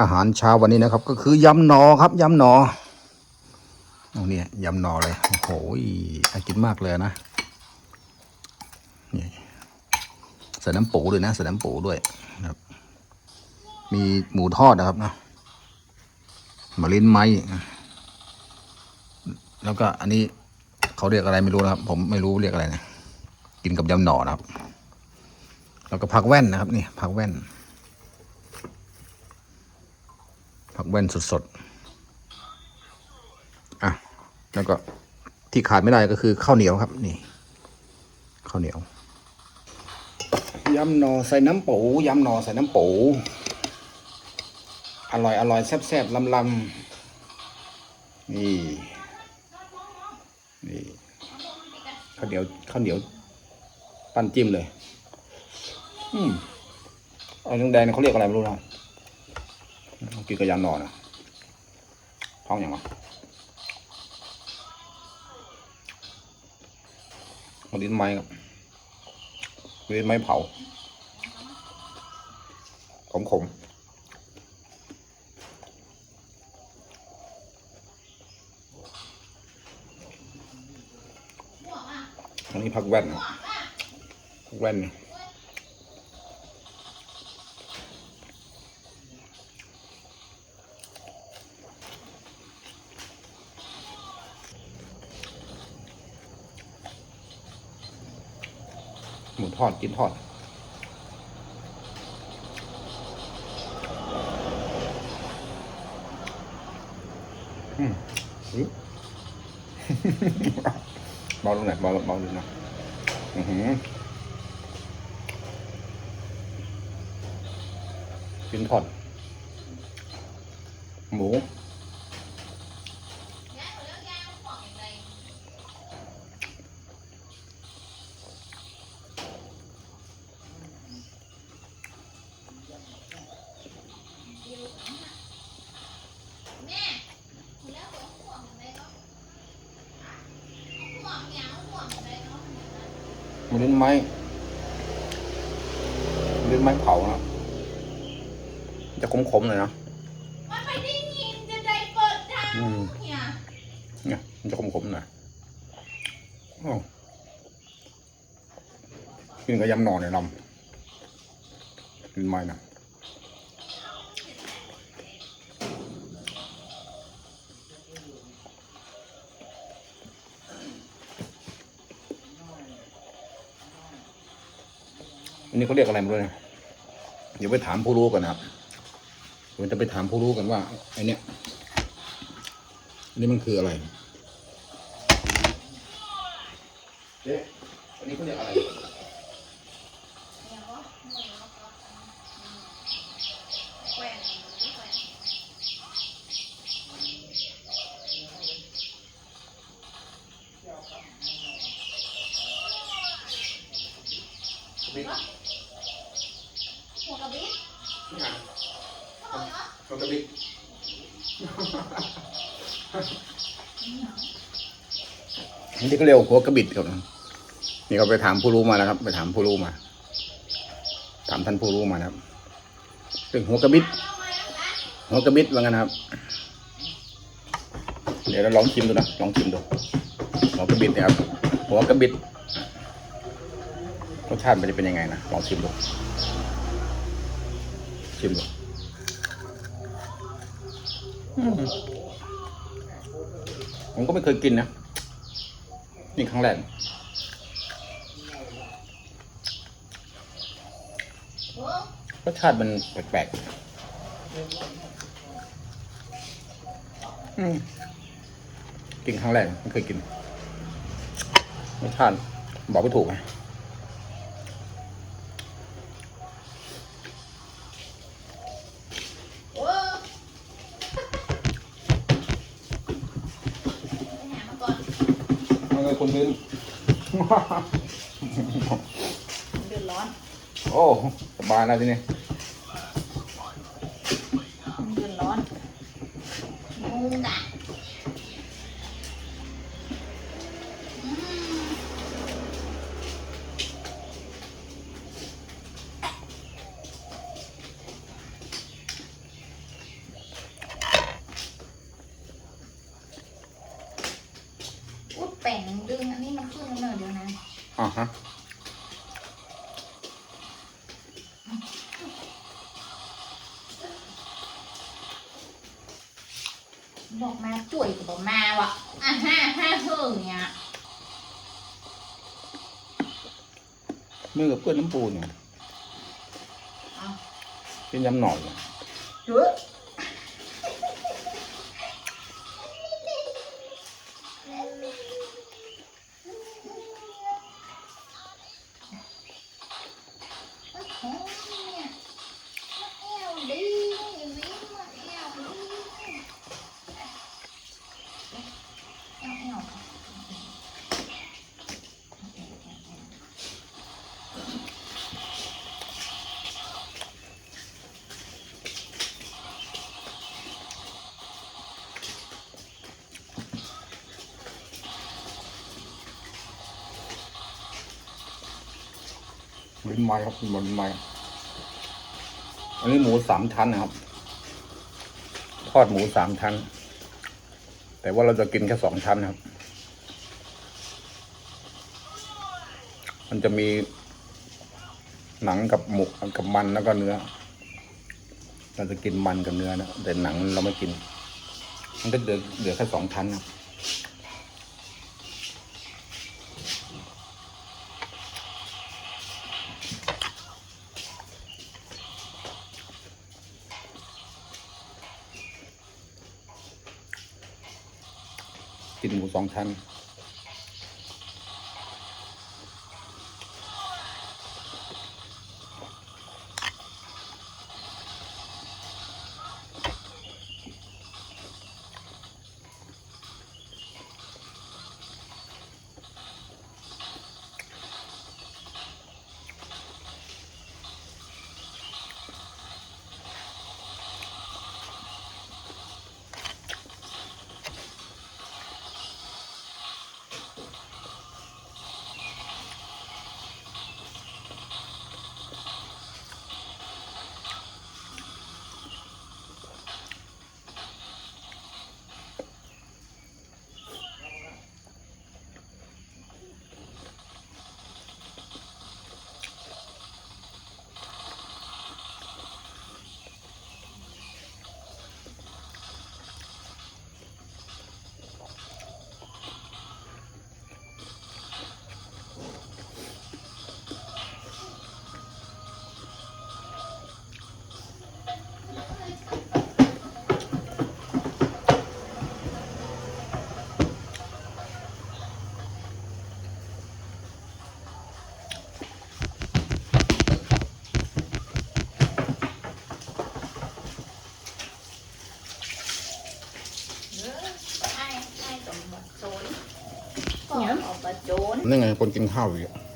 อาหารเช้าวันนี้นะครับ ก็คือยำหนอครับยำหนอเนี่ยยำหนอเลยโอ้โหน่ากินมากเลยนะนี่ใส่น้ำปูด้วยนะใส่น้ำปูด้วยนะครับ มีหมูทอดนะครับนะมะลินไม้แล้วก็อันนี้เขาเรียกอะไรไม่รู้นะครับ ผมไม่รู้เรียกอะไรนะกินกับยำหนอนะครับ แล้วก็ผักแว่นนะครับ นี่ผักแว่น ผักแว่นสดๆอะแล้วก็ที่ขาดไม่ได้ก็คือข้าวเหนียวครับ นี่ข้าวเหนียวยำหนอใส่น้ำปูยำหนอใส่น้ำปูอร่อยอร่อยแซ่บแซ่บลำลำนี่นี่ข้าวเหนียวข้าวเหนียวปั้นจิ้มเลย อืมเอาแดงๆเนี่ยเขาเรียกอะไรไม่รู้นะ กินกระยานนอนอะท้องอย่างวะมาดินไม้ครับดินไม้เผา ขมขมอันนี้ผักแว่นนะผักแว่นนี่ หมูทอดกินทอด อืมเบาลงหน่อยเบาเบาลงหน่อยอือหือกินทอด หมู มันเล่นไม้เล่นไม้เผานะจะขมๆหน่อยนะมันไม่ได้ยินจะได้เปิดดังอืมเนี่ยเนี่ยมันจะขมๆหน่อยอ้าวกินกับยำหน่อเนี่ยลำกินไม้นะ อันนี้เขาเรียกอะไรไม่รู้นะเดี๋ยวไปถามผู้รู้กันนะครับเดี๋ยวจะไปถามผู้รู้กันว่าไอเนี้ยอันนี้มันคืออะไรเจ๊อันนี้เขาเรียกอะไรแหวนแหวนบิ๊ก หัวกระบิ๊ก นี่ฮะ เขาบอกเขาจะดิกนี่ก็เรียกว่าหัวกระบิดครับนี่เขาไปถามผู้รู้มานะครับ ไปถามผู้รู้มา ถามท่านผู้รู้มานะครับเรื่องหัวกระบิดเอามาแล้วนะหัวกระบิดว่างั้นครับ เดี๋ยวเราลองชิมดูนะลองชิมดูหัวกระบิดนี่ยครับหัวกระบิดรสชาติมันจะเป็นยังไงนะลองชิมดู ชิมดูอืมผมก็ไม่เคยกินนะ นี่ครั้งแรกโอ้รสชาติมันแปลกๆอืมกินครั้งแรกไม่เคยกินรสชาติบอกไม่ถูกไงโหไปหามาก่อน มันก็คนนึงเดือดร้อนโอ้สบายแล้วทีนี้เดือดร้อนงูกะอืม อ่าฮะบอกมาจ่วยก็บอกมาว่ะอะห้าห้าเฮิงเนี่ยมือกับเพื่อนน้ำปูเนี่ยเอาเป็นยำหน่อยเนี่ยเยอะโอ้โหเนี่ยมาเอวดีวิ่งมาเอวดีเอวเอว ลิ้นไม้ครับลิ้นไม้อันนี้หมูสามชั้นนะครับ ทอดหมูสามชั้น แต่ว่าเราจะกินแค่สองชั้นครับ มันจะมีหนังกับหมูกับมันแล้วก็เนื้อ เราจะกินมันกับเนื้อนะแต่หนังเราไม่กิน มันก็เหลือเหลือแค่สองชั้นครับ กินหมูสองชั้น ไอ้ไอ้กับหมดโจนก็เอาไปโจนนี่ไงคนกินข้าวอยู่